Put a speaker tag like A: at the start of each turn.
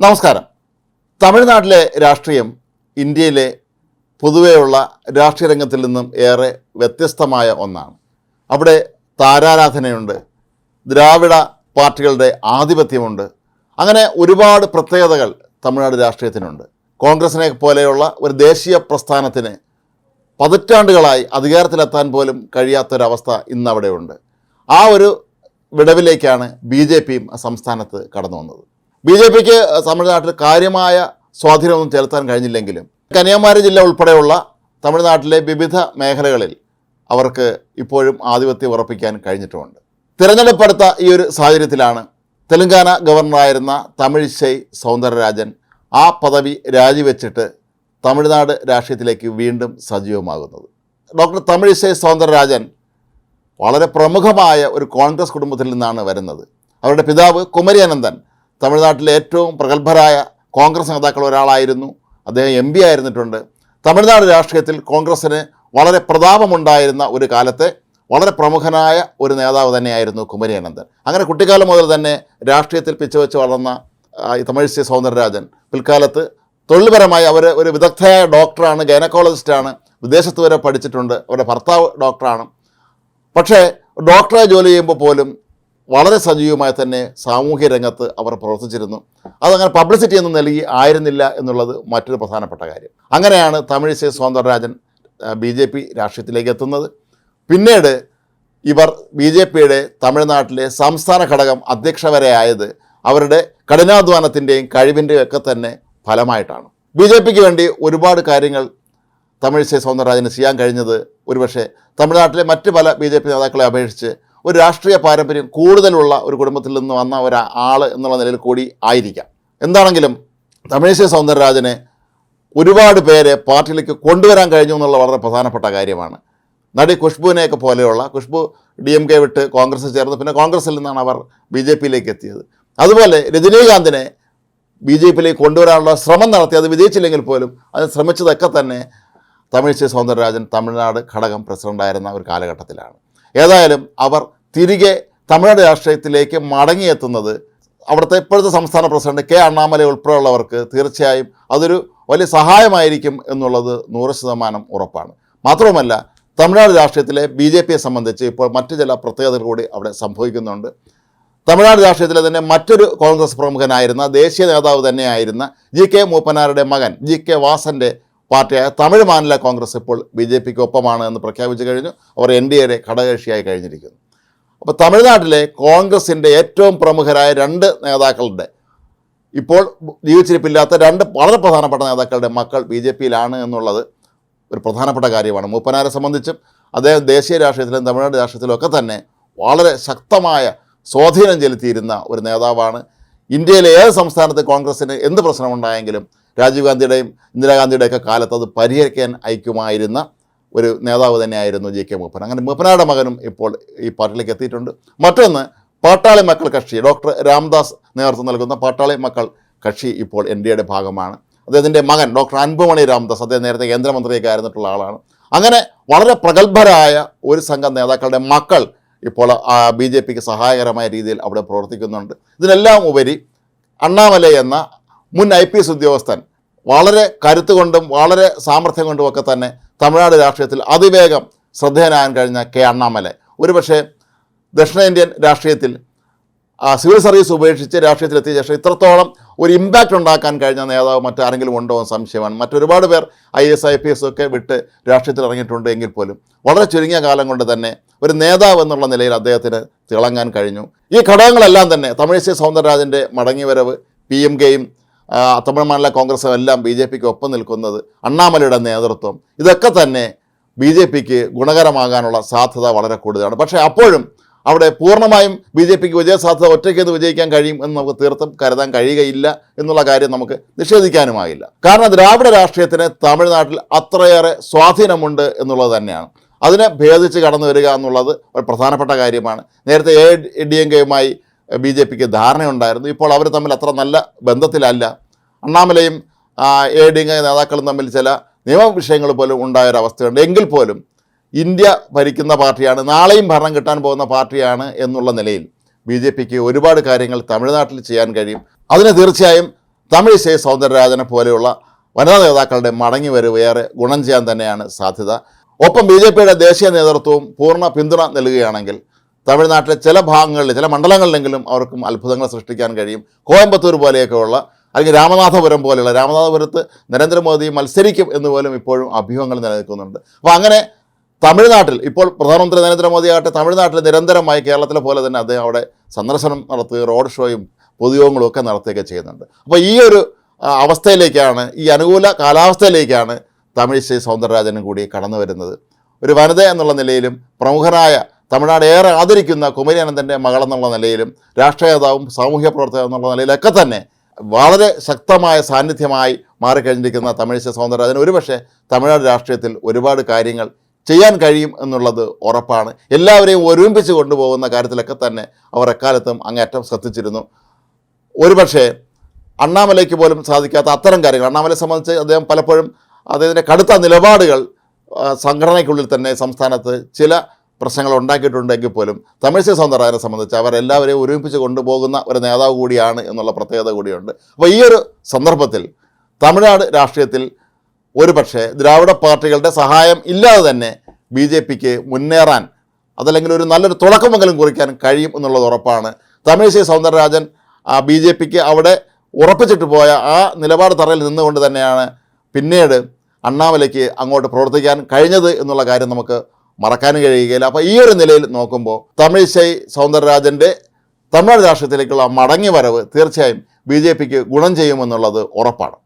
A: നമസ്കാരം. തമിഴ്നാട്ടിലെ രാഷ്ട്രീയം ഇന്ത്യയിലെ പൊതുവെയുള്ള രാഷ്ട്രീയ രംഗത്തിൽ നിന്നും ഏറെ വ്യത്യസ്തമായ ഒന്നാണ്. അവിടെ താരാരാധനയുണ്ട് ദ്രാവിഡ പാർട്ടികളുടെ ആധിപത്യമുണ്ട് അങ്ങനെ ഒരുപാട് പ്രത്യേകതകൾ തമിഴ്നാട് രാഷ്ട്രീയത്തിനുണ്ട്. കോൺഗ്രസിനെ പോലെയുള്ള ഒരു ദേശീയ പ്രസ്ഥാനത്തിന് പതിറ്റാണ്ടുകളായി അധികാരത്തിലെത്താൻ പോലും കഴിയാത്തൊരവസ്ഥ ഇന്നവിടെയുണ്ട്. ആ ഒരു വിടവിലേക്കാണ് ബി ജെ പിയും സംസ്ഥാനത്ത് കടന്നു വന്നത് ബി ജെ പിക്ക് തമിഴ്നാട്ടിൽ കാര്യമായ സ്വാധീനമൊന്നും ചെലുത്താൻ കഴിഞ്ഞില്ലെങ്കിലും കന്യാകുമാരി ജില്ല ഉൾപ്പെടെയുള്ള തമിഴ്നാട്ടിലെ വിവിധ മേഖലകളിൽ അവർക്ക് ഇപ്പോഴും ആധിപത്യം ഉറപ്പിക്കാൻ കഴിഞ്ഞിട്ടുമുണ്ട്. തിരഞ്ഞെടുപ്പെടുത്ത ഈ ഒരു സാഹചര്യത്തിലാണ് തെലങ്കാന ഗവർണറായിരുന്ന തമിഴ്ശൈ സൗന്ദരരാജൻ ആ പദവി രാജിവെച്ചിട്ട് തമിഴ്നാട് രാഷ്ട്രീയത്തിലേക്ക് വീണ്ടും സജീവമാകുന്നത്. ഡോക്ടർ തമിഴിശൈ സൗന്ദരരാജൻ വളരെ പ്രമുഖമായ ഒരു കോൺഗ്രസ് കുടുംബത്തിൽ നിന്നാണ് വരുന്നത്. അവരുടെ പിതാവ് കുമരി അനന്തൻ തമിഴ്നാട്ടിലെ ഏറ്റവും പ്രഗത്ഭരായ കോൺഗ്രസ് നേതാക്കൾ ഒരാളായിരുന്നു. അദ്ദേഹം എം പി ആയിരുന്നിട്ടുണ്ട്. തമിഴ്നാട് രാഷ്ട്രീയത്തിൽ കോൺഗ്രസ്സിന് വളരെ പ്രതാപമുണ്ടായിരുന്ന ഒരു കാലത്തെ വളരെ പ്രമുഖനായ ഒരു നേതാവ് തന്നെയായിരുന്നു കുമരി അനന്തൻ അങ്ങനെ കുട്ടിക്കാലം മുതൽ തന്നെ രാഷ്ട്രീയത്തിൽ പിച്ചുവെച്ച് വളർന്ന തമിഴിസൈ സൗന്ദരരാജൻ പിൽക്കാലത്ത് തൊഴിൽപരമായി അവർ ഒരു വിദഗ്ധയായ ഡോക്ടറാണ് ഗൈനക്കോളജിസ്റ്റാണ് വിദേശത്ത് വരെ പഠിച്ചിട്ടുണ്ട്. അവരുടെ ഭർത്താവ് ഡോക്ടറാണ്. പക്ഷേ ഡോക്ടറെ ജോലി ചെയ്യുമ്പോൾ പോലും വളരെ സജീവമായി തന്നെ സാമൂഹ്യ രംഗത്ത് അവർ പ്രവർത്തിച്ചിരുന്നു. അതങ്ങനെ പബ്ലിസിറ്റി ഒന്നും നൽകി ആയിരുന്നില്ല എന്നുള്ളത് മറ്റൊരു പ്രധാനപ്പെട്ട കാര്യം. അങ്ങനെയാണ് Tamilisai Soundararajan B J P രാഷ്ട്രീയത്തിലേക്ക് എത്തുന്നത്. പിന്നീട് ഇവർ ബി ജെ പിയുടെ തമിഴ്നാട്ടിലെ സംസ്ഥാന ഘടകം അധ്യക്ഷ വരെ ആയത് അവരുടെ കഠിനാധ്വാനത്തിന്റെയും കഴിവിന്റെയും ഒക്കെ തന്നെ ഫലമായിട്ടാണ്. ബി ജെ പിക്ക് വേണ്ടി ഒരുപാട് കാര്യങ്ങൾ തമിഴിസൈ സൗന്ദരരാജന് ചെയ്യാൻ കഴിഞ്ഞത് ഒരുപക്ഷെ തമിഴ്നാട്ടിലെ മറ്റ് പല ബി ജെ പി നേതാക്കളെ അപേക്ഷിച്ച് ഒരു രാഷ്ട്രീയ പാരമ്പര്യം കൂടുതലുള്ള ഒരു കുടുംബത്തിൽ നിന്ന് വന്ന ഒരു ആൾ എന്നുള്ള നിലയിൽ കൂടി ആയിരിക്കാം. എന്താണെങ്കിലും തമിഴിസൈ സൗന്ദരരാജനെ ഒരുപാട് പേരെ പാർട്ടിയിലേക്ക് കൊണ്ടുവരാൻ കഴിഞ്ഞു എന്നുള്ള വളരെ പ്രധാനപ്പെട്ട കാര്യമാണ്. നടി ഖുഷ്ബുവിനെയൊക്കെ പോലെയുള്ള ഖുഷ്ബു ഡി എം കെ വിട്ട് കോൺഗ്രസ് ചേർന്ന്. പിന്നെ കോൺഗ്രസിൽ നിന്നാണ് അവർ ബി ജെ പിയിലേക്ക് എത്തിയത്. അതുപോലെ രജനീകാന്തിനെ ബി ജെ പിയിലേക്ക് കൊണ്ടുവരാനുള്ള ശ്രമം നടത്തി. അത് വിജയിച്ചില്ലെങ്കിൽ പോലും അത് ശ്രമിച്ചതൊക്കെ തന്നെ തമിഴിസൈ സൗന്ദരരാജൻ തമിഴ്നാട് ഘടകം പ്രസിഡന്റായിരുന്ന ഒരു കാലഘട്ടത്തിലാണ്. ഏതായാലും അവർ തിരികെ തമിഴ്നാട് രാഷ്ട്രീയത്തിലേക്ക് മടങ്ങിയെത്തുന്നത് അവിടുത്തെ ഇപ്പോഴത്തെ സംസ്ഥാന പ്രസിഡന്റ് കെ അണ്ണാമല ഉൾപ്പെടെയുള്ളവർക്ക് തീർച്ചയായും അതൊരു വലിയ സഹായമായിരിക്കും എന്നുള്ളത് നൂറ് ശതമാനം ഉറപ്പാണ്. മാത്രവുമല്ല തമിഴ്നാട് രാഷ്ട്രീയത്തിലെ ബി ജെ പിയെ സംബന്ധിച്ച് ഇപ്പോൾ മറ്റു ചില പ്രത്യേകതകൾ കൂടി അവിടെ സംഭവിക്കുന്നുണ്ട്. തമിഴ്നാട് രാഷ്ട്രീയത്തിലെ തന്നെ മറ്റൊരു കോൺഗ്രസ് പ്രമുഖനായിരുന്ന ദേശീയ നേതാവ് തന്നെയായിരുന്ന ജി കെ മൂപ്പനാരുടെ മകൻ ജി കെ വാസന്റെ പാർട്ടിയായ തമിഴ് മാനില കോൺഗ്രസ് ഇപ്പോൾ ബി ജെ പിക്ക് ഒപ്പമാണ് എന്ന് പ്രഖ്യാപിച്ചു കഴിഞ്ഞു. അവർ എൻ ഡി എയുടെ ഘടകകക്ഷിയായി കഴിഞ്ഞിരിക്കുന്നു. അപ്പോൾ തമിഴ്നാട്ടിലെ കോൺഗ്രസിന്റെ ഏറ്റവും പ്രമുഖരായ രണ്ട് നേതാക്കളുടെ ഇപ്പോൾ ജീവിച്ചിരിപ്പില്ലാത്ത രണ്ട് വളരെ പ്രധാനപ്പെട്ട നേതാക്കളുടെ മക്കൾ ബി ജെ പിയിലാണ് എന്നുള്ളത് ഒരു പ്രധാനപ്പെട്ട കാര്യമാണ്. മൂപ്പനാരെ സംബന്ധിച്ചും അദ്ദേഹം ദേശീയ രാഷ്ട്രീയത്തിലും തമിഴ്നാട് രാഷ്ട്രീയത്തിലും ഒക്കെ തന്നെ വളരെ ശക്തമായ സ്വാധീനം ചെലുത്തിയിരുന്ന ഒരു നേതാവാണ്. ഇന്ത്യയിലെ ഏത് സംസ്ഥാനത്ത് കോൺഗ്രസ്സിന് എന്ത് പ്രശ്നമുണ്ടായെങ്കിലും രാജീവ് ഗാന്ധിയുടെയും ഇന്ദിരാഗാന്ധിയുടെയൊക്കെ കാലത്ത് അത് പരിഹരിക്കാൻ അയക്കുമായിരുന്ന ഒരു നേതാവ് തന്നെയായിരുന്നു ജെ കെ മൂപ്പൻ. അങ്ങനെ മൂപ്പനാരുടെ മകനും ഇപ്പോൾ ഈ പാർട്ടിയിലേക്ക് എത്തിയിട്ടുണ്ട്. മറ്റൊന്ന് പാട്ടാളി മക്കൾ കക്ഷി. ഡോക്ടർ രാംദാസ് നേതൃത്വം നൽകുന്ന പാട്ടാളി മക്കൾ കക്ഷി ഇപ്പോൾ എൻ ഡി എയുടെ ഭാഗമാണ്. അദ്ദേഹത്തിന്റെ മകൻ ഡോക്ടർ അൻപുമണി രാംദാസ് അദ്ദേഹം നേരത്തെ കേന്ദ്രമന്ത്രിയൊക്കെ ആയിരുന്നിട്ടുള്ള ആളാണ്. അങ്ങനെ വളരെ പ്രഗത്ഭരായ ഒരു സംഘം നേതാക്കളുടെ മക്കൾ ഇപ്പോൾ ബി ജെ പിക്ക് സഹായകരമായ രീതിയിൽ അവിടെ പ്രവർത്തിക്കുന്നുണ്ട്. ഇതിനെല്ലാം ഉപരി അണ്ണാമല എന്ന മുൻ ഐ പി എസ് ഉദ്യോഗസ്ഥൻ വളരെ കരുത്തുകൊണ്ടും വളരെ സാമർഥ്യം കൊണ്ടുമൊക്കെ തന്നെ തമിഴ്നാട് രാഷ്ട്രീയത്തിൽ അതിവേഗം ശ്രദ്ധേയനാകാൻ കഴിഞ്ഞ കെ അണ്ണാമലൈ. ഒരുപക്ഷെ ദക്ഷിണേന്ത്യൻ രാഷ്ട്രീയത്തിൽ സിവിൽ സർവീസ് ഉപേക്ഷിച്ച് രാഷ്ട്രീയത്തിലെത്തിയ ശേഷം ഇത്രത്തോളം ഒരു ഇമ്പാക്റ്റ് ഉണ്ടാക്കാൻ കഴിഞ്ഞ നേതാവ് മറ്റാരെങ്കിലും ഉണ്ടോ എന്ന് സംശയമാണ്. മറ്റൊരുപാട് പേർ I S I P S ഒക്കെ വിട്ട് രാഷ്ട്രീയത്തിൽ ഇറങ്ങിയിട്ടുണ്ട് എങ്കിൽ പോലും. വളരെ ചുരുങ്ങിയ കാലം കൊണ്ട് തന്നെ ഒരു നേതാവ് എന്നുള്ള നിലയിൽ അദ്ദേഹത്തിന് തിളങ്ങാൻ കഴിഞ്ഞു. ഈ ഘടകങ്ങളെല്ലാം തന്നെ തമിഴിസൈ സൗന്ദരരാജന്റെ മടങ്ങിവരവ് പി എം കെയും തമിഴ് മാനില കോൺഗ്രസും എല്ലാം ബി ജെ പിക്ക് ഒപ്പം നിൽക്കുന്നത് അണ്ണാമലയുടെ നേതൃത്വം. ഇതൊക്കെ തന്നെ ബി ജെ പിക്ക് ഗുണകരമാകാനുള്ള സാധ്യത വളരെ കൂടുതലാണ്. പക്ഷേ അപ്പോഴും അവിടെ പൂർണമായും ബി ജെ പിക്ക് വിജയസാധ്യത ഒറ്റയ്ക്ക് ഇത് വിജയിക്കാൻ കഴിയും എന്ന് നമുക്ക് തീർത്തും കരുതാൻ കഴിയുകയില്ല എന്നുള്ള കാര്യം നമുക്ക് നിഷേധിക്കാനുമാകില്ല കാരണം ദ്രാവിഡ രാഷ്ട്രീയത്തിന് തമിഴ്നാട്ടിൽ അത്രയേറെ സ്വാധീനമുണ്ട് എന്നുള്ളത് തന്നെയാണ്. അതിനെ ഭേദിച്ച് കടന്നു വരിക എന്നുള്ളത് ഒരു പ്രധാനപ്പെട്ട കാര്യമാണ്. നേരത്തെ എ ഡി എം കെയുമായി ബി ജെ പിക്ക് ധാരണയുണ്ടായിരുന്നു. ഇപ്പോൾ അവർ തമ്മിൽ അത്ര നല്ല ബന്ധത്തിലല്ല. അണ്ണാമലയും എ ഡി എം നേതാക്കളും തമ്മിൽ ചില നിയമ വിഷയങ്ങൾ പോലും ഉണ്ടായൊരവസ്ഥയുണ്ട്. എങ്കിൽ പോലും ഇന്ത്യ ഭരിക്കുന്ന പാർട്ടിയാണ് നാളെയും ഭരണം കിട്ടാൻ പോകുന്ന പാർട്ടിയാണ് എന്നുള്ള നിലയിൽ ബി ജെ പിക്ക് ഒരുപാട് കാര്യങ്ങൾ തമിഴ്നാട്ടിൽ ചെയ്യാൻ കഴിയും. അതിന് തീർച്ചയായും തമിഴിസൈ സൗന്ദരരാജനെ പോലെയുള്ള വനിതാ നേതാക്കളുടെ മടങ്ങി വരവ് ഏറെ ഗുണം ചെയ്യാൻ തന്നെയാണ് സാധ്യത. ഒപ്പം ബി ജെ പിയുടെ ദേശീയ നേതൃത്വവും പൂർണ പിന്തുണ നൽകുകയാണെങ്കിൽ തമിഴ്നാട്ടിലെ ചില ഭാഗങ്ങളിൽ ചില മണ്ഡലങ്ങളിലെങ്കിലും അവർക്കും അത്ഭുതങ്ങൾ സൃഷ്ടിക്കാൻ കഴിയും. കോയമ്പത്തൂർ പോലെയൊക്കെയുള്ള അല്ലെങ്കിൽ രാമനാഥപുരം പോലെയുള്ള രാമനാഥപുരത്ത് നരേന്ദ്രമോദി മത്സരിക്കും എന്ന് പോലും ഇപ്പോഴും അഭ്യൂഹങ്ങൾ നിലനിൽക്കുന്നുണ്ട്. അപ്പോൾ അങ്ങനെ തമിഴ്നാട്ടിൽ ഇപ്പോൾ പ്രധാനമന്ത്രി നരേന്ദ്രമോദി ആകട്ടെ തമിഴ്നാട്ടിൽ നിരന്തരമായി കേരളത്തിലെ പോലെ തന്നെ അദ്ദേഹം അവിടെ സന്ദർശനം നടത്തുകയും റോഡ് ഷോയും പൊതുയോഗങ്ങളും ഒക്കെ നടത്തുകയൊക്കെ ചെയ്യുന്നുണ്ട്. അപ്പോൾ ഈ ഒരു അവസ്ഥയിലേക്കാണ് ഈ അനുകൂല കാലാവസ്ഥയിലേക്കാണ് തമിഴ് ശ്രീ സൗന്ദരരാജനും കൂടി കടന്നു വരുന്നത് ഒരു വനിത എന്നുള്ള നിലയിലും പ്രമുഖനായ തമിഴ്നാട് ഏറെ ആദരിക്കുന്ന കുമരിയാനന്ദന്റെ മകളെന്നുള്ള നിലയിലും രാഷ്ട്രീയ നേതാവും സാമൂഹ്യ പ്രവർത്തകൻ എന്നുള്ള നിലയിലൊക്കെ തന്നെ വളരെ ശക്തമായ സാന്നിധ്യമായി മാറിക്കഴിഞ്ഞിരിക്കുന്ന തമിഴിശ സൗന്ദര്യ അതിന് ഒരുപക്ഷെ തമിഴ്നാട് രാഷ്ട്രീയത്തിൽ ഒരുപാട് കാര്യങ്ങൾ ചെയ്യാൻ കഴിയും എന്നുള്ളത് ഉറപ്പാണ്. എല്ലാവരെയും ഒരുമിപ്പിച്ച് കൊണ്ടുപോകുന്ന കാര്യത്തിലൊക്കെ തന്നെ അവർ എക്കാലത്തും അങ്ങേറ്റം ശ്രദ്ധിച്ചിരുന്നു. ഒരുപക്ഷെ അണ്ണാമലയ്ക്ക് പോലും സാധിക്കാത്ത അത്തരം കാര്യങ്ങൾ അണ്ണാമലയെ സംബന്ധിച്ച് അദ്ദേഹം പലപ്പോഴും അദ്ദേഹത്തിന്റെ കടുത്ത നിലപാടുകൾ സംഘടനയ്ക്കുള്ളിൽ തന്നെ സംസ്ഥാനത്ത് ചില പ്രശ്നങ്ങൾ ഉണ്ടാക്കിയിട്ടുണ്ടെങ്കിൽ പോലും തമിഴ്സൈ സൗന്ദരരാജനെ സംബന്ധിച്ച് അവരെല്ലാവരെയും ഒരുമിപ്പിച്ച് കൊണ്ടുപോകുന്ന ഒരു നേതാവ് കൂടിയാണ് എന്നുള്ള പ്രത്യേകത കൂടിയുണ്ട്. അപ്പോൾ ഈ ഒരു സന്ദർഭത്തിൽ തമിഴ്നാട് രാഷ്ട്രീയത്തിൽ ഒരുപക്ഷെ ദ്രാവിഡ പാർട്ടികളുടെ സഹായം ഇല്ലാതെ തന്നെ ബി ജെ പിക്ക് മുന്നേറാൻ അതല്ലെങ്കിൽ ഒരു നല്ലൊരു തുടക്കമെങ്കിലും കുറിക്കാൻ കഴിയും എന്നുള്ളത് ഉറപ്പാണ്. തമിഴ്സൈ സൗന്ദരരാജൻ ബി ജെ പിക്ക് അവിടെ ഉറപ്പിച്ചിട്ട് പോയ ആ നിലപാട് തറയിൽ നിന്നുകൊണ്ട് തന്നെയാണ് പിന്നീട് അണ്ണാമലയ്ക്ക് അങ്ങോട്ട് പ്രവർത്തിക്കാൻ കഴിഞ്ഞത് എന്നുള്ള കാര്യം നമുക്ക് മറക്കാനും കഴിയുകയില്ല. അപ്പോൾ ഈ ഒരു നിലയിൽ നോക്കുമ്പോൾ തമിഴിസൈ സൗന്ദരരാജന്റെ തമിഴ്നാട് രാഷ്ട്രീയത്തിലേക്കുള്ള മടങ്ങി വരവ് തീർച്ചയായും ബി ജെ പിക്ക് ഗുണം ചെയ്യുമെന്നുള്ളത് ഉറപ്പാണ്.